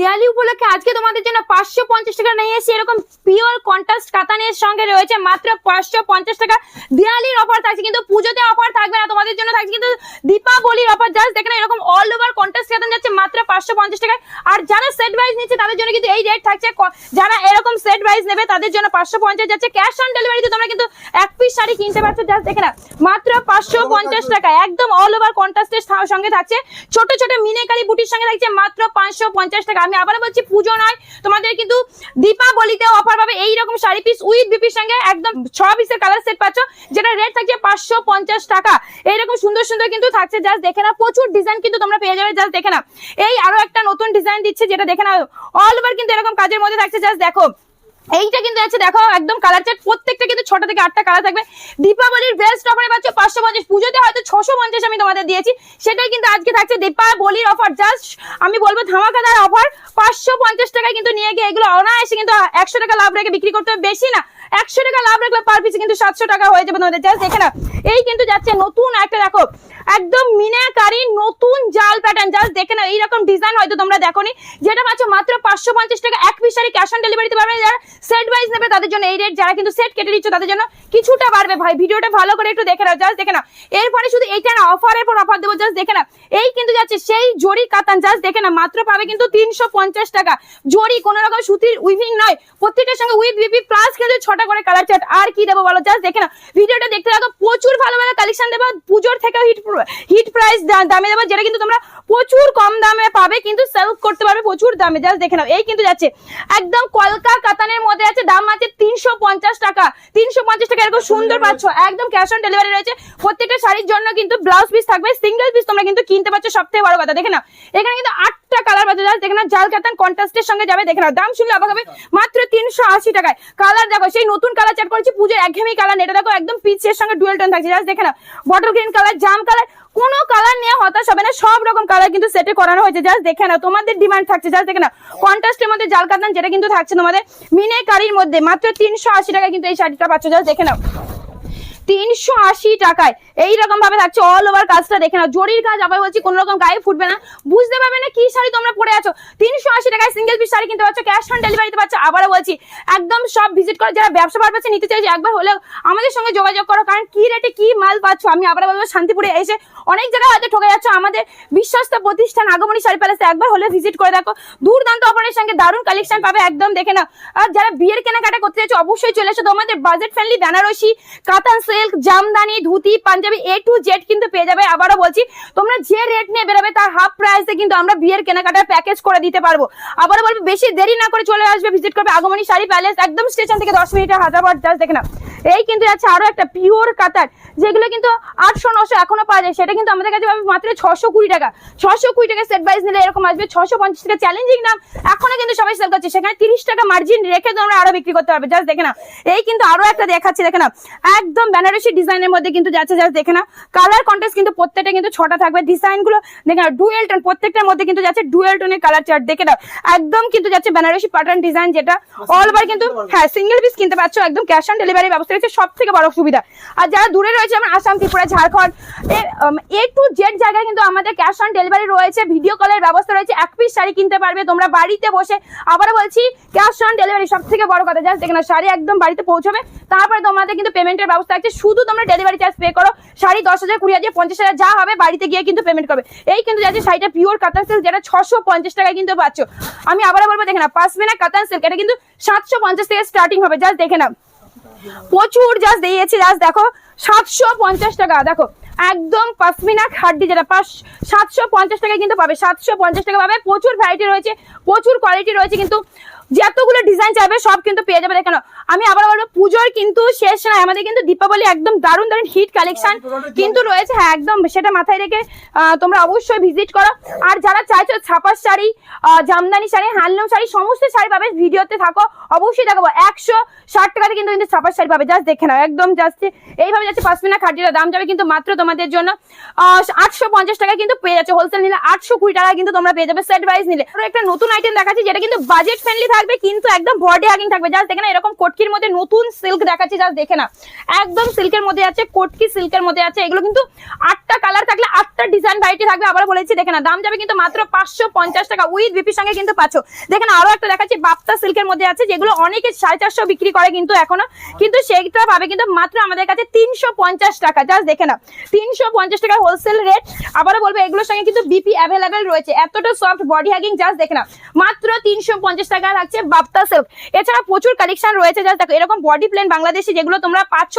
দিওয়ালি উপলক্ষে আজকে তোমাদের জন্য পাঁচশো পঞ্চাশ টাকা নিয়ে এসেছি। এরকম পিওর কন্ট্রাস্ট কাতানের সঙ্গে রয়েছে মাত্র পাঁচশো পঞ্চাশ টাকা। দিওয়ালির অফার থাকছে, কিন্তু পুজোতে অফার থাকবে না, তোমাদের জন্য থাকছে কিন্তু দীপাবলির অফার জাস্ট দেখেন এরকম অল ওভার কন্ট্রাস্ট কাতান যাচ্ছে মাত্র পাঁচশো পঞ্চাশ টাকায়। আর যারা সেট ওয়াইজ নিচ্ছে, তাদের জন্য কিন্তু এই রেট থাকছে। যারা এরকম সেট ওয়াইজ নেবে, তাদের জন্য পাঁচশো পঞ্চাশ যাচ্ছে। ক্যাশ অন ডেলিভারিতে তোমরা কিন্তু এক পিস শাড়ি কিনতে পারছ। জাস্ট দেখে না মাত্র পাঁচশো পঞ্চাশ টাকা। একদম অল ওভার কন্ট্রাস্টের সঙ্গে থাকছে। ছোট ছোট মিনেকারি বুটির সঙ্গে থাকছে মাত্র পাঁচশো পঞ্চাশ টাকা। আমি আবার বলছি, পুজো নয়। তোমাদের কিন্তু দীপাবলিতে অফার পাবে এইরকম শাড়ি পিস উইথ বিপির সঙ্গে একদম ছ পিসের কালার সেট পাচ্ছ যেটা রেট থাকছে পাঁচশো পঞ্চাশ টাকা। এইরকম সুন্দর সুন্দর কিন্তু থাকছে জাস্ট দেখে না প্রচুর ডিজাইন কিন্তু তোমরা পেয়ে যাবে জাস্ট দেখে না এই আরও একটা নতুন ডিজাইন দিচ্ছে, যেটা দেখে না অল ওভার কিন্তু এরকম কাজের মধ্যে থাকছে জাস্ট দেখো। এইটা কিন্তু আছে, দেখো, একদম কালার চার্ট প্রত্যেকটা কিন্তু ছোট থেকে আটটা কালার থাকবে। দীপাবলির বেস্ট অফারে পাচ্ছ পাঁচশো পঞ্চাশ। পুজোতে হয়তো ছশো পঞ্চাশ আমি তোমাদের দিয়েছি। সেটাই কিন্তু আজকে থাকছে দীপাবলির অফার জাস্ট আমি বলব ধামাকাদার অফার পাঁচশো পঞ্চাশ টাকায় কিন্তু নিয়ে গিয়ে এগুলো অনায়াসে কিন্তু একশো টাকা লাভ রেখে বিক্রি করতে হবে। বেশি না একশো টাকা লাভ রাখলে পার পিসে কিন্তু সাতশো টাকা হয়ে যাবে তোমাদের। জাস্ট দেখে না এই কিন্তু যাচ্ছে নতুন একটা, দেখো, একদম মিনাকারি নতুন জাল প্যাটার্ন জাস্ট দেখে না এইরকম ডিজাইন হয়তো তোমরা দেখোনি। যেটা পাচ্ছ মাত্র পাঁচশো পঞ্চাশ টাকা, এক পিস শাড়ি ক্যাশ অন ডেলিভারিতে পারবে যারা সেট ওয়াইজ নেবে তাদের জন্য এই রেট যারা কিন্তু সেট কেটে দিচ্ছ তাদের জন্য কিছুটা বাড়বে। ভাই, ভিডিওটা ভালো করে একটু দেখে নাও জাস্ট দেখে নাও। এরপরে শুধু এইটা না অফারের পর অফার দেবো জাস্ট দেখে না এই কিন্তু যাচ্ছে সেই জরি কাতান জাস্ট দেখে না মাত্র পাবে কিন্তু তিনশো পঞ্চাশ টাকা। জরি কোনো রকম সুতির উইভিং নয়। প্রত্যেকটার সঙ্গে উইথ বিপি প্লাস কিন্তু ছটা করে কালার চার্ট আর কি দেবো বলো? জাস্ট দেখে না ভিডিওটা দেখতে থাকো প্রচুর ভালো ভালো কালেকশন দেবো। পুজোর থেকেও হিট হিট প্রাইস দামে দেবো যেটা কিন্তু তোমরা প্রচুর কম দামে পাবে কিন্তু সেল করতে পারবে প্রচুর দামে। জাস্ট দেখে নাও এই কিন্তু যাচ্ছে। একদম কলকা কাতানের মধ্যে আছে দাম আছে তিনশো পঞ্চাশ টাকা। তিনশো পঞ্চাশ টাকা এরকম সুন্দর পাচ্ছ। একদম ক্যাশ অন ডেলিভারি রয়েছে। প্রত্যেকটা শাড়ির জন্য কিন্তু ব্লাউজ পিস থাকবে সিঙ্গেল পিস তোমরা কিন্তু কিনতে পারছ। সব থেকে বড় কথা দেখে নাও। এখানে কিন্তু আটটা কালার পাচ্ছ জাস্ট দেখে নাও, জাল কাতান কন্ট্রাস্টের সঙ্গে যাবে, দেখে নাও, দাম শুনলে অবাক হবে, মাত্র তিনশো আশি টাকায়। কালার দেখো, সেই নতুন কালার চাট করেছি, পুজোর একঘেমি কালার এটা দেখো, একদম পিচের সঙ্গে ডুয়েল টোন থাকছে জাস্ট দেখে নাও বটল গ্রিন কালার জাম কালার কোনো কালার নিয়ে হতাশ হবে না, সব রকম কালার কিন্তু সেটে করানো হয়েছে জাস্ট দেখে নাও, তোমাদের ডিমান্ড থাকছে জাস্ট দেখে নাও কন্ট্রাস্টের মধ্যে জাল কাতান যেটা কিন্তু থাকছে তোমাদের, মিনে কারির মধ্যে, মাত্র তিনশো আশি কিন্তু এই শাড়িটা পাচ্ছ জাস্ট দেখে নাও। তিনশো আশি টাকায়। এইরকম ভাবে থাকছে অল ওভার কাজটা দেখে নাও। জরির কাজ আবার বলছি কোন রকম গায়ে ফুটবে না। বুঝতে পারবে না কি শাড়ি তোমরা পরে আছো। তিনশো আশি টাকায় সিঙ্গেল পিস শাড়ি কিনতে পারছ ক্যাশ অন ডেলিভারিতে পাচ্ছ আবারও বলছি, একদম সব ভিজিট করে যারা ব্যবসা পারপাসে নিতে চাইছে, একবার হলেও আমাদের সঙ্গে যোগাযোগ করো, কারণ কি রেটে কি মাল পাচ্ছ, আমি আবার বলব, শান্তিপুরে এসে অনেক জায়গায় হয়তো ঠকে যাচ্ছ। আমাদের বিশ্বস্ত প্রতিষ্ঠান আগমনী শাড়ি প্যালেসে একবার হলে ভিজিট করে দেখো। দুর্দান্ত অফারের সঙ্গে দারুণ কালেকশন পাবে, একদম দেখে নাও। আর যারা বিয়ের কেনাকাটা করতে চাইছো অবশ্যই চলে এসো। তোমাদের budget friendly Benarasi, Katan silk Jamdani, dhoti, panjabi A to Z কিন্তু পেয়ে যাবে। আবারও বলছি, তোমরা যে রেট নিয়ে বেরোবে, তার হাফ প্রাইসে কিন্তু আমরা বিয়ের কেনাকাটার প্যাকেজ করে দিতে পারব। আবারও বলব, বেশি দেরি না করে চলে আসবে ভিজিট করবে আগমনী শাড়ি প্যালেস একদম স্টেশন থেকে দশ মিনিটের হাজারবার জাস্ট দেখে না এই কিন্তু আছে আরও একটা পিওর কাতার যেগুলো কিন্তু আটশো নশো এখনও পাওয়া যায়। সেটা কিন্তু আমাদের কাছে পাবে মাত্র ছশো কুড়ি টাকা। ছশো কুড়ি টাকা সেট বাইজ নিলে এরকম আসবে ছশো পঞ্চাশ টাকা চ্যালেঞ্জিং নাম এখনও কিন্তু সবাই সেল করছে। সেখানে তিরিশ টাকা মার্জিন রেখে তোমরা আরও বিক্রি করতে পারবে। জাস্ট দেখে না এই কিন্তু আরও একটা দেখাচ্ছি দেখে না একদম বেনারসি ডিজাইনের মধ্যে কিন্তু যাচ্ছে জাস্ট দেখে না কালার কন্টেস্ট কিন্তু প্রত্যেকটা কিন্তু ছটা থাকবে। ডিজাইনগুলো দেখে না ডুয়েল টোন প্রত্যেকটার মধ্যে কিন্তু যাচ্ছে ডুয়েল টোনের কালার চার্ট দেখে নাও। একদম কিন্তু যাচ্ছে বেনারসি প্যাটার্ন ডিজাইন যেটা অল ওভার কিন্তু হ্যাঁ সিঙ্গেল পিস কিনতে পারছ। একদম ক্যাশ অন ডেলিভারি ব্যবস্থা রয়েছে সব থেকে বড় সুবিধা। আর যারা দূরে রয়েছে যেমন Assam, Tripura, Jharkhand, A to Z জায়গায় কিন্তু আমাদের ক্যাশ অন ডেলিভারি রয়েছে ভিডিও কলের ব্যবস্থা রয়েছে, এক পিস শাড়ি কিনতে পারবে, তোমরা বাড়িতে বসে আবারও বলছি ক্যাশ অন ডেলিভারি সব থেকে বড় কথা জাস্ট দেখে না শাড়ি একদম বাড়িতে পৌঁছবে, তারপরে তোমাদের কিন্তু পেমেন্টের ব্যবস্থা আছে, শুধু তোমরা ডেলিভারি চার্জ পে করো, শাড়ি দশ হাজার, কুড়ি হাজার, পঞ্চাশ হাজার, যা হবে বাড়িতে গিয়ে কিন্তু পেমেন্ট করবে। এই কিন্তু যাচ্ছে শাড়িটা পিওর কাতান সিল্ক যেটা ছশো পঞ্চাশ টাকায় কিন্তু পাচ্ছ। আমি আবারও বলব, দেখে না পাঁচমিনা কাতান সিল্ক এটা কিন্তু সাতশো পঞ্চাশ থেকে স্টার্টিং হবে জাস্ট দেখে না প্রচুর জাস্ট দিয়েছি জাস্ট দেখো, সাতশো পঞ্চাশ টাকা, দেখো, একদম পাসমিনা খাড্ডি যেটা, পাঁচ, সাতশো পঞ্চাশ টাকায় কিন্তু পাবে, সাতশো পঞ্চাশ টাকা পাবে, প্রচুর ভ্যারাইটি রয়েছে, প্রচুর কোয়ালিটি রয়েছে, কিন্তু যতগুলো ডিজাইন চাইবে, সব কিন্তু পেয়ে যাবে দেখেন আমি আবার বলব পুজোর কিন্তু শেষ নয় আমাদের কিন্তু দীপাবলি একদম দারুণ দারুণ হিট কালেকশন কিন্তু রয়েছে হ্যাঁ একদম সেটা মাথায় রেখে তোমরা অবশ্যই ভিজিট করো। আর যারা চাইছো ছাপার শাড়ি জামদানি শাড়ি হ্যান্ডলুম শাড়ি সমস্ত শাড়ি পাবে ভিডিওতে থাকো। অবশ্যই দেখাবো একশো ষাট টাকাতে কিন্তু কিন্তু ছাপার শাড়ি পাবে। জাস্ট দেখে নাও একদম জাস্ট এইভাবে যাচ্ছে পাঁচমিনা খাটির দাম যাবে কিন্তু মাত্র তোমাদের জন্য। আটশো পঞ্চাশ টাকা কিন্তু পেয়ে যাচ্ছে হোলসেল নিলে আটশো কুড়ি টাকা কিন্তু তোমরা পেয়ে যাবে সেট ওয়াইজ নিলে। একটা নতুন আইটেম দেখাচ্ছি যেটা কিন্তু বাজেট ফ্রেন্ডলি থাকবে কিন্তু একদম বডি হাগিং থাকবে। জাস্ট দেখে না এরকম কোট লক্ষ্মীর মধ্যে নতুন সিল্ক দেখাচ্ছি জাস্ট দেখে না একদম সিল্কের মধ্যে আছে, কোটকি সিল্কের মধ্যে আছে। এগুলো কিন্তু আটটা কালার থাকলে আটটা ডিজাইন ভ্যারাইটি থাকবে আবার বলেছি, দেখে না দাম যাবে কিন্তু মাত্র পাঁচশো পঞ্চাশ টাকা উইথ বিপির সঙ্গে কিন্তু পাচ্ছ। না আরও একটা দেখাচ্ছি, বাপ্তা সিল্কের মধ্যে আছে, যেগুলো অনেকে সাড়ে চারশো বিক্রি করে কিন্তু এখনও। কিন্তু সেইটা পাবে কিন্তু মাত্র আমাদের কাছে তিনশো পঞ্চাশ টাকা জাস্ট দেখে না তিনশো পঞ্চাশ টাকা হোলসেল রেট আবারও বলব, এগুলোর সঙ্গে কিন্তু বিপি অ্যাভেলেবেল রয়েছে। এতটা সফট বডি হ্যাগিং জাস্ট দেখে না মাত্র তিনশো পঞ্চাশ টাকা থাকছে বাপ্তা সিল্ক। এছাড়া প্রচুর কালেকশন রয়েছে জাস্ট দেখো, এরকম বডি প্লেন বাংলাদেশি যেগুলো তোমরা পাচ্ছ,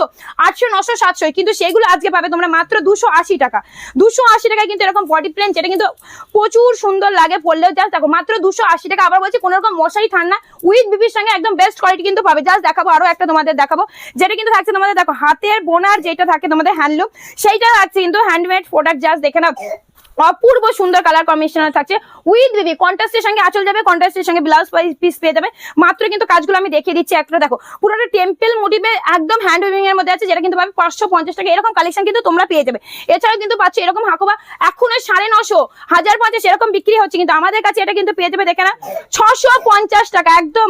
আটশো, নশো, সাতশো, কিন্তু সেগুলো আজকে পাবে তোমরা মাত্র দুশো আশি টাকা। দুশো আশি টাকায় কিন্তু এরকম বডি প্লেন যেটা কিন্তু প্রচুর সুন্দর লাগে পড়লেও জাস্ট দেখো, মাত্র দুশো আশি টাকা। আবার বলছি, কোনো রকম মশারি, ঠান্ডা উইথ বিপির সঙ্গে একদম বেস্ট কোয়ালিটি কিন্তু পাবে। জাস্ট দেখাবো, আরও একটা তোমাদের দেখাবো। যেটা কিন্তু থাকছে তোমাদের, দেখো, হাতের বোনার যেটা থাকে তোমাদের হ্যান্ডলুম সেইটা থাকছে কিন্তু হ্যান্ডমেড প্রোডাক্ট জাস্ট দেখে না অপূর্ব সুন্দর কালার কম্বিনেশন থাকছে। উইথ বেবি কন্ট্রাস্টের সঙ্গে আঁচল যাবে কন্ট্রাস্টের সঙ্গে ব্লাউজ পিস পেয়ে যাবে। মাত্র কিন্তু কাজগুলো আমি দেখিয়ে দিচ্ছি একটা, দেখো, পুরোটা টেম্পল মোটিভে একদম হ্যান্ড উইভিং এর মধ্যে আছে, যেটা কিন্তু পাবে পাঁচশো পঞ্চাশ টাকা। এরকম কালেকশন কিন্তু তোমরা পেয়ে যাবে। এছাড়াও কিন্তু পাচ্ছ এরকম হাকোবা, এখনও সাড়ে নশো, হাজার পঞ্চাশ, এরকম বিক্রি হচ্ছে কিন্তু। আমাদের কাছে এটা কিন্তু পেয়ে যাবে, দেখে না ছশো পঞ্চাশ টাকা। একদম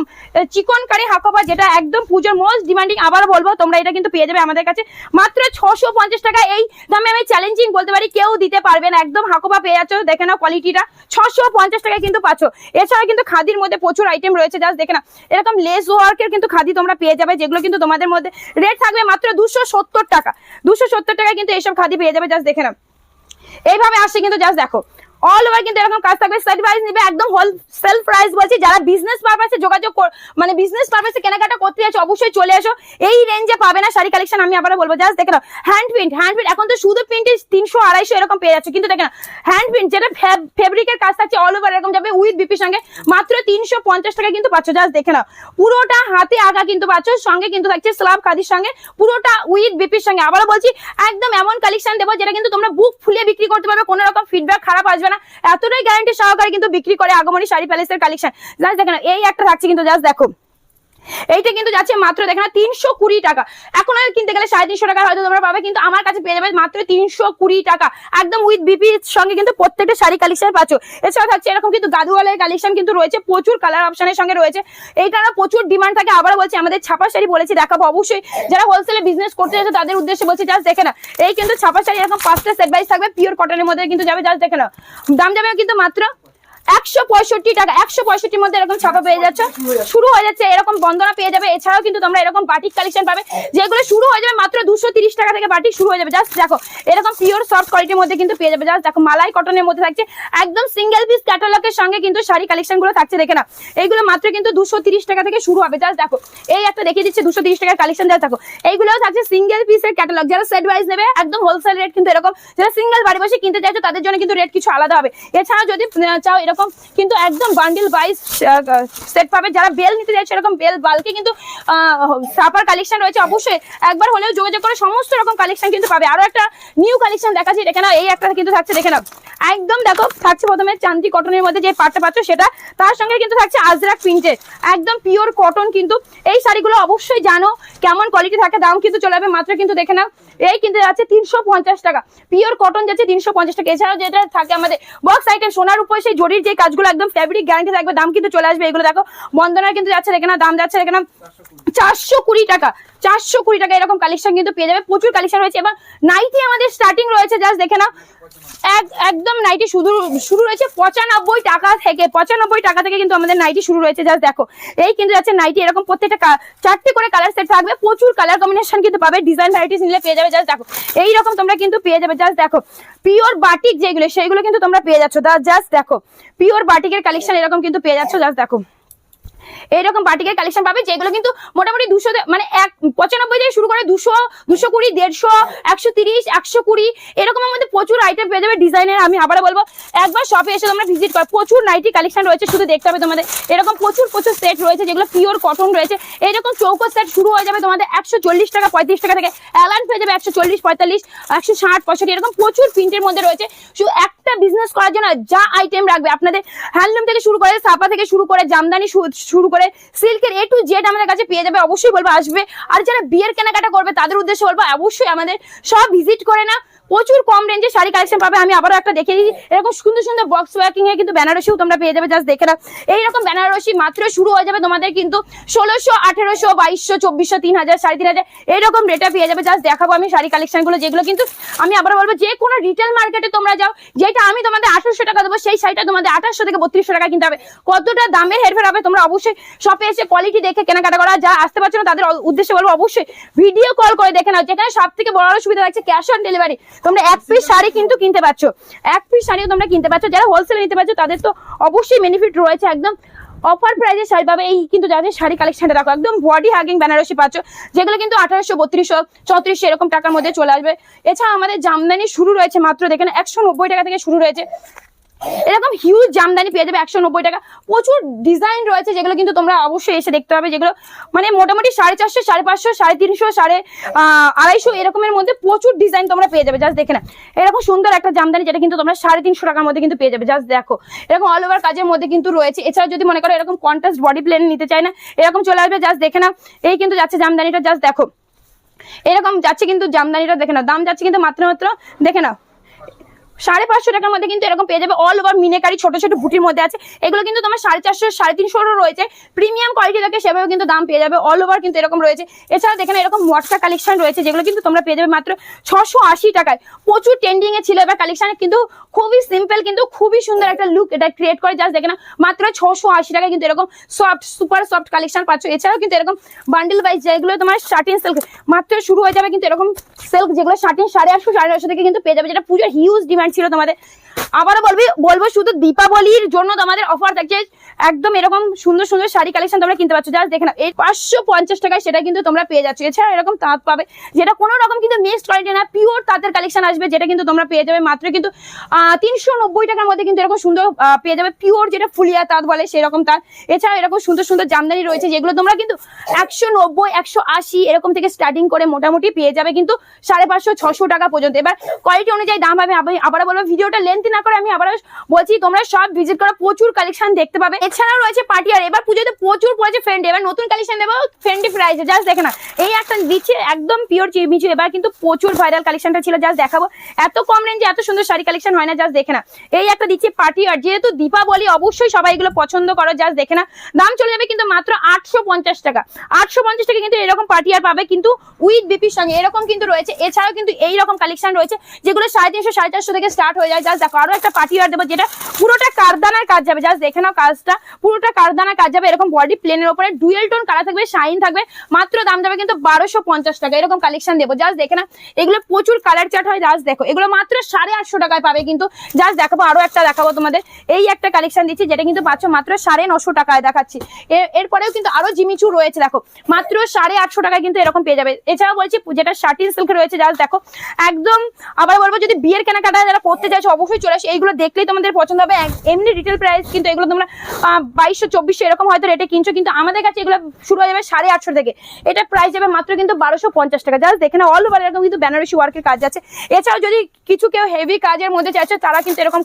চিকন কারি হাকোবা, যেটা একদম পুজোর মোস্ট ডিমান্ডিং আবার বলব, তোমরা এটা কিন্তু পেয়ে যাবে আমাদের কাছে। মাত্র ছশো পঞ্চাশ টাকা। এই দামে আমি চ্যালেঞ্জিং বলতে পারি, কেউ দিতে পারবে না। একদম হাকোবা পেয়ে যাচ্ছ, দেখে নাও কোয়ালিটিটা ছশো পঞ্চাশ টাকায় কিন্তু পাচ্ছ। এছাড়া কিন্তু খাদির মধ্যে প্রচুর আইটেম রয়েছে জাস্ট দেখে না এরকম লেস ওয়ার্কের কিন্তু খাদি তোমরা পেয়ে যাবে, যেগুলো কিন্তু তোমাদের মধ্যে রেট থাকবে মাত্র দুশো সত্তর টাকা। দুশো সত্তর টাকায় কিন্তু এইসব খাদি পেয়ে যাবে জাস্ট দেখে না এইভাবে আসছে কিন্তু জাস্ট দেখো। অল ওভার কিন্তু এরকম কাজ থাকবে। সেট প্রাইস নিবে একদম হোল সেল প্রাইস বলছি। যারা বিজনেস পারপাসে যোগাযোগ মানে বিজনেস পারপাসে কেনাকাটা করতে যাচ্ছে, অবশ্যই চলে আসো এই রেঞ্জে পাবে না শাড়ি কালেকশন আমি আবার বলব। জাস্ট দেখে নাও হ্যান্ড প্রিন্ট হ্যান্ড প্রিন্ট এখন তো শুধু প্রিন্টে তিনশো, আড়াইশো এরকম পেয়ে যাচ্ছে। কিন্তু দেখে না হ্যান্ড প্রিন্ট যেটা ফেব্রিকের কাজ থাকছে অল ওভার এরকম যাবে উইথ বিপির সঙ্গে। মাত্র তিনশো পঞ্চাশ টাকা কিন্তু পাচ্ছ। জাস্ট দেখে নাও, পুরোটা হাতে আগা কিন্তু পাচ্ছ, সঙ্গে কিন্তু থাকছে স্লাব খাদির সঙ্গে। পুরোটা উইথ বিপির সঙ্গে। আবারও বলছি, একদম এমন কালেকশন দেবো, যেটা কিন্তু তোমরা বুক ফুলিয়ে বিক্রি করতে পারবে, কোনো রকম ফিডব্যাক খারাপ আসবে না? এতটাই গ্যারান্টি সহকারে কিন্তু বিক্রি করে আগমনী শাড়ি প্যালেসের কালেকশন জাস্ট দেখেন এই একটা থাকছে কিন্তু জাস্ট দেখো। এইটা কিন্তু যাচ্ছে মাত্র দেখেন তিনশো কুড়ি টাকা। এখন আর কিনতে গেলে সাড়ে তিনশো টাকা হয়তো তোমরা পাবে, কিন্তু আমার কাছে পেয়ে যাবে মাত্র তিনশো কুড়ি টাকা। একদম উইথ বিপির সঙ্গে কিন্তু প্রত্যেকটা শাড়ি কালেকশন পাচ্ছ। এছাড়া থাকছে এরকম কিন্তু গাদুয়ালের কালেকশন কিন্তু রয়েছে, প্রচুর কালার অপশনের সঙ্গে রয়েছে। এইটার প্রচুর ডিমান্ড থাকে আবার বলছি, আমাদের ছাপা শাড়ি বলেছি, দেখাবো অবশ্যই। যারা হোলসেলে বিজনেস করতে যাচ্ছে তাদের উদ্দেশ্যে বলছি জাস্ট দেখে না এই কিন্তু ছাপা শাড়ি এরকম পাঁচটা সেট বাইস থাকবে পিওর কটনের মধ্যে কিন্তু যাবে জাস্ট দেখে না দাম যাবে কিন্তু মাত্র একশো পঁয়ষট্টি টাকা মধ্যে এরকম ছাপা পেয়ে যাচ্ছে। শুরু হয়ে যাচ্ছে, এরকম বন্দনা পেয়ে যাবে। এছাড়াও কিন্তু তোমরা এরকম বাটিক কালেকশন পাবে, যেগুলো শুরু হয়ে যাবে মাত্র দুশো তিরিশ টাকা থেকে বাটিক শুরু হয়ে যাবে। জাস্ট দেখো, এরকম পিওর সফট কোয়ালিটির মধ্যে কিন্তু পেয়ে যাবে। জাস্ট দেখো, মালাই কটনের মধ্যে থাকছে। একদম সিঙ্গেল পিস ক্যাটালগের সঙ্গে কিন্তু শাড়ি কালেকশনগুলো থাকছে, দেখে না এইগুলো মাত্র কিন্তু দুশো টাকা থেকে শুরু হবে। জাস্ট দেখো, এই একটা দেখিয়ে দিচ্ছে দুশো টাকার কালেকশন জাস্ট দেখো। এইগুলোও থাকছে সিঙ্গেল পিসের ক্যাটালগ যারা সেট ওয়াইজ নেবে, একদম হোলসেল রেট কিন্তু এরকম। যারা সিঙ্গেল বাড়ি বসে কিনতে চাইছো, তাদের জন্য কিন্তু রেট কিছু আলাদা হবে। এছাড়া যদি চাও এরকম কিন্তু একদম বান্ডিল ওয়াইজ সেট পাবে। যারা বেল নিতে চাইছে এরকম বেল বালকে কিন্তু সাপার কালেকশন রয়েছে। অবশ্যই একবার হলেও যোগাযোগ করে সমস্ত রকম কালেকশন কিন্তু পাবে। আরও একটা নিউ কালেকশন দেখাচ্ছি। দেখে নাও এই একটা কিন্তু থাকছে, দেখে নাও। একদম দেখো, থাকছে প্রথমে চান্দি কটনের মধ্যে যে পাটটা পাচ্ছ সেটা। তার সঙ্গে কিন্তু থাকছে আজরাক প্রিন্টের একদম পিওর কটন কিন্তু। এই শাড়িগুলো অবশ্যই জানো, কেমন কোয়ালিটি থাকে, দাম কিন্তু চলে যাবে, মাত্র কিন্তু দেখে নাও। এই কিন্তু যাচ্ছে তিনশো পঞ্চাশ টাকা। পিওর কটন যাচ্ছে তিনশো পঞ্চাশ টাকা। এছাড়াও যেটা থাকে আমাদের বক্স আইটেম সোনার উপর সেই জরির যে কাজগুলো, একদম ফেব্রিক গ্যারান্টি থাকবে, দাম কিন্তু চলে আসবে, এগুলো দেখো। বন্দনার কিন্তু যাচ্ছে, দেখে নাও, দাম যাচ্ছে, দেখে নাও। চারশো কুড়ি টাকা। চারশো কুড়ি টাকা এরকম কালেকশন কিন্তু পেয়ে যাবে। প্রচুর কালেকশন রয়েছে এবং নাইটি আমাদের স্টার্টিং রয়েছে জাস্ট দেখে নাও। এক- একদম নাইটি শুধু, শুরু রয়েছে পঁচানব্বই টাকা থেকে, পঁচানব্বই টাকা থেকে কিন্তু আমাদের নাইটি শুরু রয়েছে জাস্ট দেখো। এই কিন্তু যাচ্ছে নাইটি এরকম প্রত্যেকটা চারটি করে কালার সেট থাকবে, প্রচুর কালার কম্বিনেশন কিন্তু পাবে ডিজাইন ভ্যারাইটিস নিলে পেয়ে যাবে জাস্ট দেখো। এইরকম তোমরা কিন্তু পেয়ে যাবে জাস্ট দেখো। পিওর বাটিক যেগুলো, সেইগুলো কিন্তু তোমরা পেয়ে যাচ্ছ জাস্ট দেখো। পিওর বাটিকের কালেকশন এরকম কিন্তু পেয়ে যাচ্ছ জাস্ট দেখো। এইরকম বাটিকের কালেকশন পাবে, যেগুলো কিন্তু মোটামুটি দুশো মানে এক পঁচানব্বই থেকে শুরু করে দুশো দুশো কুড়ি, দেড়শো, একশো তিরিশ, একশো কুড়ি, এরকমের মধ্যে প্রচুর আইটেম পেয়ে যাবে ডিজাইনের আমি আবার বলব, একবার শপে এসে তোমরা ভিজিট করো, প্রচুর নাইটি কালেকশন রয়েছে, শুধু দেখতে হবে তোমাদের, এরকম প্রচুর প্রচুর সেট রয়েছে, যেগুলো পিওর কটন রয়েছে এইরকম চৌকো সেট শুরু হয়ে যাবে তোমাদের একশো চল্লিশ টাকা, পঁয়ত্রিশ টাকা থেকে অ্যালান পেয়ে যাবে একশো চল্লিশ, পঁয়তাল্লিশ, একশো ষাট, পঁয়ষট্টি, এরকম প্রচুর প্রিন্টের মধ্যে রয়েছে, শুধু একটা বিজনেস করার জন্য যা আইটেম রাখবে, আপনাদের হ্যান্ডলুম থেকে শুরু করে সাপা থেকে শুরু করে জামদানি শু- শুরু করে সিল্কের এ টু জেড আমাদের কাছে পেয়ে যাবে, অবশ্যই বলব আসবে। আর যারা বিয়ের কেনাকাটা করবে, তাদের উদ্দেশ্যে বলব অবশ্যই আমাদের সব ভিজিট করে না প্রচুর কম রেঞ্জে শাড়ি কালেকশন পাবে, আমি আবারও একটা দেখে দিই এরকম সুন্দর সুন্দর বক্স ওয়ার্কিং এ কিন্তু বেনারসিও তোমরা পেয়ে যাবে জাস্ট দেখে নাও। এইরকম বেনারসি মাত্র শুরু হয়ে যাবে তোমাদের কিন্তু ষোলোশো, আঠেরোশো, বাইশশো, চব্বিশশো, তিন হাজার, সাড়ে তিন হাজার এইরকম রেটে পেয়ে যাবে জাস্ট দেখাবো আমি শাড়ি কালেকশনগুলো, যেগুলো কিন্তু আমি আবার বলব, যে কোনো রিটেল মার্কেটে তোমরা যাও, যেটা আমি তোমাদের আঠারোশো টাকা দেবো, সেই শাড়িটা তোমাদের আঠাশশো থেকে বত্রিশশো টাকা কিনতে হবে। কতটা দামের হেরফের হবে তোমরা শপে এসে কোয়ালিটি দেখে কেনাকাটা করা। যা আসতে পারছে না, তাদের উদ্দেশ্যে বলব অবশ্যই ভিডিও কল করে দেখে নাও, যেখানে সব থেকে বড় সুবিধা থাকছে ক্যাশ অন ডেলিভারি তোমরা এক পিস শাড়ি কিন্তু কিনতে পারছ। এক পিস শাড়িও তোমরা কিনতে পারছ। যারা হোলসেলে নিতে পারছ, তাদের তো অবশ্যই বেনিফিট রয়েছে। একদম অফার প্রাইজে শাড়ি পাবে। এই কিন্তু যাদের শাড়ি কালেকশনটা দেখো একদম বডি হাগিং বেনারসি পাচ্ছ। যেগুলো কিন্তু আঠারোশো, বত্রিশশো চৌত্রিশশো এরকম টাকার মধ্যে চলে আসবে। এছাড়া আমাদের জামদানি শুরু রয়েছে মাত্র দেখেন একশো নব্বই টাকা থেকে শুরু রয়েছে। এরকম হিউজ জামদানি পেয়ে যাবে একশো নব্বই টাকা। প্রচুর ডিজাইন রয়েছে যেগুলো কিন্তু তোমরা অবশ্যই এসে দেখতে পাবে। যেগুলো মানে মোটামুটি সাড়ে চারশো, সাড়ে পাঁচশো, সাড়ে তিনশো, সাড়ে আড়াইশো এরকমের মধ্যে প্রচুর ডিজাইন তোমরা পেয়ে যাবে। জাস্ট দেখে না এরকম সুন্দর একটা জামদানি যেটা কিন্তু তোমরা সাড়ে তিনশো টাকার মধ্যে কিন্তু পেয়ে যাবে। জাস্ট দেখো। এরকম অল ওভার কাজের মধ্যে কিন্তু রয়েছে। এছাড়া যদি মনে করো এরকম কন্ট্রাস্ট বডি প্লেন নিতে চাই না, এরকম চলে আসবে। জাস্ট দেখে না এই কিন্তু যাচ্ছে জামদানিটা। জাস্ট দেখো। এরকম যাচ্ছে কিন্তু জামদানিটা। দেখে নাও। দাম যাচ্ছে কিন্তু মাত্র মাত্র। দেখে নাও। সাড়ে পাঁচশো টাকার মধ্যে কিন্তু এরকম পেয়ে যাবে অল ওভার মিনেকারি ছোট ছোট বুটির মধ্যে আছে। এগুলো কিন্তু তোমার সাড়ে চারশো, সাড়ে তিনশোরও রয়েছে। প্রিমিয়াম কোয়ালিটি থাকে সেভাবে কিন্তু দাম পেয়ে যাবে অল ওভার কিন্তু এরকম রয়েছে। এছাড়া দেখেন এরকম মটকা কালেকশন রয়েছে, যেগুলো কিন্তু তোমরা পেয়ে যাবে মাত্র ছশো আশি টাকায়। প্রচুর ট্রেন্ডিং এ ছিল এবার কালেকশনে কিন্তু খুবই সিম্পল কিন্তু খুবই সুন্দর একটা লুক এটা ক্রিয়েট করে। জাস্ট দেখে না মাত্র ছশো আশি টাকায় কিন্তু এরকম সফট সুপার সফট কালেকশন পাচ্ছ। এছাড়াও কিন্তু এরকম বান্ডেল ওয়াইজ যেগুলো তোমার শার্টিন সিল্ক মাত্র শুরু হয়ে যাবে কিন্তু এরকম সিল্ক যেগুলো শার্টিন সাড়ে আটশো সাড়ে আটশো থেকে কিন্তু পেয়ে যাবে, যেটা পুজোর হিউজ ডিমান্ড ছিল তোমাদের। আবারও বলবি বলব শুধু দীপাবলির জন্য তোমাদের অফার থাকছে একদম এরকম সুন্দর সুন্দর শাড়ি কালেকশন তোমরা কিনতে পারছ। জাস্ট দেখে নাও, এই পাঁচশো পঞ্চাশ টাকায় সেটা কিন্তু তোমরা পেয়ে যাচ্ছ। এছাড়া এরকম তাঁত পাবে, যেটা কোনো রকম কিন্তু মিক্সড কোয়ালিটি না পিওর তাঁতের কালেকশন আসবে, যেটা কিন্তু তোমরা পেয়ে যাবে। মাত্র কিন্তু তিনশো নব্বই টাকার মধ্যে কিন্তু এরকম সুন্দর পেয়ে যাবে। পিওর যেটা ফুলিয়া তাঁত বলে সেরকম তাঁত। এছাড়া এরকম সুন্দর সুন্দর জামদানি রয়েছে, যেগুলো তোমরা কিন্তু একশো নব্বই, একশো আশি এরকম থেকে স্টার্টিং করে মোটামুটি পেয়ে যাবে কিন্তু সাড়ে পাঁচশো, ছশো টাকা পর্যন্ত। এবার কোয়ালিটি অনুযায়ী দাম হবে, আমি আবার বলব, ভিডিওটা লেন্থ না করে আমি আবার বলছি, তোমরা সব ভিজিট করে, প্রচুর কালেকশন দেখতে পাবে। এছাড়াও রয়েছে পার্টিয়ার এবার পুজোতে প্রচুর পড়েছে ফ্রেন্ড এবার নতুন কালেকশন দেবো ফ্রেন্ডি প্রাইসে জাস্ট দেখে না এই একটা দিচ্ছে একদম পিওর চিমিচু এবার কিন্তু প্রচুর ভাইরাল কালেকশনটা ছিল। জাস্ট দেখাবো। এত কম রেঞ্জে এত সুন্দর শাড়ি কালেকশন হয় না। জাস্ট দেখে না এই একটা দিচ্ছে পার্টিয়ার যেহেতু দীপাবলি, অবশ্যই সবাই এগুলো পছন্দ করো। জাস্ট দেখে না দাম চলে যাবে কিন্তু মাত্র আটশো পঞ্চাশ টাকা। আটশো পঞ্চাশ টাকা কিন্তু এরকম পার্টিয়ার পাবে কিন্তু উইথ বিপির সঙ্গে। এরকম কিন্তু রয়েছে। এছাড়াও কিন্তু এই রকম কালেকশন রয়েছে, যেগুলো সাড়ে তিনশো, সাড়ে চারশো থেকে স্টার্ট হয়ে যায়। জাস্ট দেখো। আরও একটা পার্টিয়ার দেবো, যেটা পুরোটা কারদানার কাজ যাবে। জাস্ট দেখে নাও কাজটা। পুরোটা কারদানার কাজ যাবে? এরকম বডি প্লেনের উপরে ডুয়েল টোন কালার থাকবে শাইন থাকবে, মাত্র দাম যাবে কিন্তু বারোশো পঞ্চাশ টাকা। এরকম কালেকশন দেবো। জাস্ট দেখে না এগুলো প্রচুর কালার চার্ট হয় জাস্ট দেখো। এগুলো মাত্র সাড়ে আটশো টাকায় পাবে কিন্তু। জাস্ট দেখাবো, আরও একটা দেখাবো তোমাদের। এই একটা কালেকশন দিচ্ছি, যেটা কিন্তু পাচ্ছ মাত্র সাড়ে নশো টাকায় দেখাচ্ছি। এরপরেও কিন্তু আরও জিমিচু রয়েছে, দেখো। মাত্র সাড়ে আটশো টাকায় কিন্তু এরকম পেয়ে যাবে। এছাড়া বলছি, যেটা শার্টিন সিল্ক রয়েছে জাস্ট দেখো। একদম, আবার বলব, যদি বিয়ের কেনাকাটা যারা করতে চাইছো, অবশ্যই চলে আসো। এইগুলো দেখলেই তোমাদের পছন্দ হবে। এমনি রিটেল প্রাইস কিন্তু এগুলো তোমরা বাইশশো চব্বিশশো এরকম হয়তো রেটে কিনছো কিন্তু আমাদের কাছে এগুলো শুরু হয়ে যাবে সাড়ে আটশো থেকে। এটা প্রাইস যাবে মাত্র কিন্তু বারোশো পঞ্চাশ টাকা। জাস্ট দেখে না অল ওভার এরকম কিন্তু বেনারসি ওয়ার্কের কাজ আছে। এছাড়াও যদি কিছু কেউ হেভি কাজের মধ্যে চাইছো তারা কিন্তু এরকম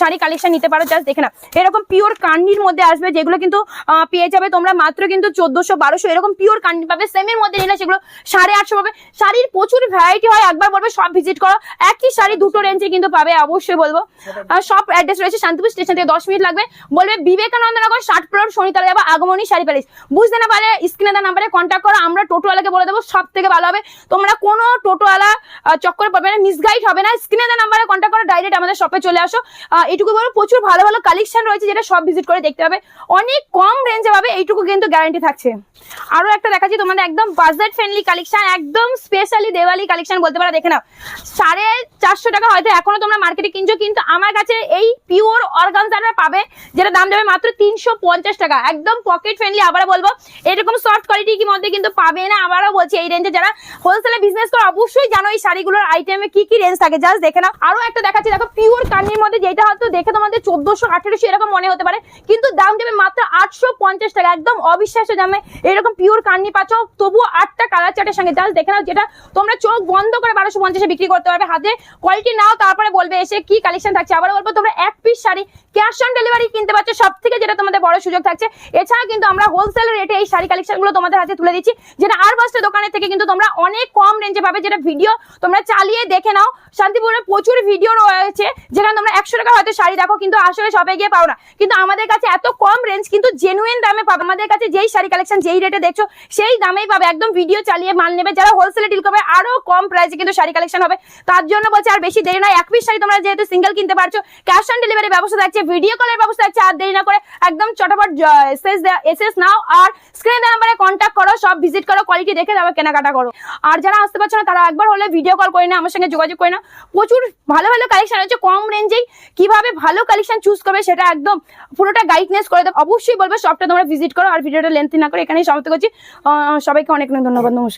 শাড়ি কালেকশন নিতে পারো। জাস্ট দেখে না এরকম পিওর কান্ডির মধ্যে আসবে যেগুলো কিন্তু পেয়ে যাবে তোমরা মাত্র কিন্তু চোদ্দশো বারোশো এরকম পিওর কান্ডি পাবে। সেমের মধ্যে নিলে সেগুলো সাড়ে আটশো পাবে। শাড়ির প্রচুর ভ্যারাইটি হয় একবার বলবে সব ভিজিট করো। একই শাড়ি দুটো রেঞ্জে কিন্তু পাবে অবশ্যই বলব। সব অ্যাড্রেস রয়েছে শান্তিপুর স্টেশন থেকে দশ মিনিট লাগবে। বলবে বিবেকানন্দ নগর ষাট ফ্লোর শনিতলা যাব, আগমনী শাড়ি প্যালেস। বুঝতে না পারলে স্ক্রিনে দেওয়া নাম্বারে কন্ট্যাক্ট করো, আমরা টোটোওয়ালাকে বলে দেবো সব থেকে ভালো হবে। তোমরা কোনো টোটোওয়ালা চক্করে পাবে না মিসগাইড হবে না, স্ক্রিনে দেওয়া নাম্বারে কন্ট্যাক্ট করো ডাইরেক্ট আমাদের শপে চলে আসো। এইটুকু বলো প্রচুর ভালো ভালো কালেকশন রয়েছে যেটা সব ভিজিট করে দেখতে হবে অনেক কম রেঞ্জে পাবে, এইটুকু কিন্তু গ্যারান্টি থাকছে। আরও একটা দেখাচ্ছি, তোমাদের একদম বাজেট ফ্রেন্ডলি কালেকশন একদম স্পেশালি দেওয়ালি কালেকশন বলতে পারো, দেখে নাও। সাড়ে চারশো টাকা হয়তো এখনও তোমরা মার্কেটে কিনছো, কিন্তু আমার কাছে এই পিওর অর্গানজারা পাবে, যেটা দাম যাবে মাত্র তিনশো পঞ্চাশ টাকা। একদম পকেট ফ্রেন্ডলি আবার বলব, এরকম সফট কোয়ালিটির মধ্যে কিন্তু পাবে না, আবারও বলছি এই রেঞ্জে যারা হোলসেলে বিজনেস করে, অবশ্যই জানো এই শাড়িগুলোর আইটেমে কি কি রেঞ্জ থাকে জাস্ট দেখে নাও। আরও একটা দেখাচ্ছি, দেখো পিওর কান্নির মধ্যে যেটা হয়তো দেখে তোমাদের চোদ্দশো, আঠেরোশো এরকম মনে হতে পারে, কিন্তু দাম যাবে মাত্র আটশো পঞ্চাশ টাকা, একদম অবিশ্বাস্য দামে এরকম পিওর কান্নি পাচ্ছ, তবুও আটটা কালার চার্টের সঙ্গে জাস্ট দেখে নাও যেটা তোমরা চোখ বন্ধ করে বারোশো পঞ্চাশে বিক্রি করতে পারবে, হাতে কোয়ালিটি নাও তারপরে বলবে এসে কি কালেকশন থাকছে। আবার বলব তোমরা এক piece sari cash on delivery কিনতে পারছ। সব থেকে যেটা তোমাদের বড় সুযোগ থাকছে। এছাড়া কিন্তু আমরা হোলসেল রেটে এই শাড়ি কালেকশনগুলো তোমাদের হাতে তুলে দিচ্ছি, যেটা আর বাসটা দোকানের থেকে কিন্তু তোমরা অনেক কম রেঞ্জে পাবে, যেটা ভিডিও তোমরা চালিয়ে দেখে নাও। শান্তিপুরে প্রচুর ভিডিও রয়েছে, যেখানে তোমরা একশো টাকা হয়তো শাড়ি দেখো, কিন্তু আসলে সবাই গিয়ে পাও না কিন্তু আমাদের কাছে এত কম রেঞ্জ কিন্তু জেনুইন দামে পাবে। আমাদের কাছে যেই শাড়ি কালেকশন যেই রেটে দেখছ, সেই দামেই পাবে। একদম ভিডিও চালিয়ে মাল নেবে। যারা হোলসেলে ডিল করবে, আরও কম প্রাইসে কিন্তু শাড়ি কালেকশন হবে। তার জন্য বলছে আর বেশি দেরি নয়, এক পিস শাড়ি তোমরা যেহেতু সিঙ্গেল কিনতে পারছ ক্যাশ অন ডেলিভারি ব্যবস্থা থাকছে। ভিডিও কলের ব্যবস্থা থাকছে আর দেরি না করে একদম চটাপট এসএস নাও, আর স্ক্রিনে নাম্বারে কন্ট্যাক্ট করো, সব ভিজিট করো কোয়ালিটি দেখে তারপর কেনাকাটা করো। আর যারা আসতে পারছ না, তারা একবার হলে ভিডিও কল করে না আমার সঙ্গে যোগাযোগ করে না প্রচুর ভালো ভালো কালেকশন আছে কম রেঞ্জেই কীভাবে ভালো কালেকশন চুজ করবে সেটা একদম পুরোটা গাইডনেস করে দেবো। অবশ্যই বলব, সবটা তোমরা ভিজিট করো, আর ভিডিওটা লেন্থি না করে এখানেই সমাপ্ত করছি। সবাইকে অনেক অনেক ধন্যবাদ, নমস্কার।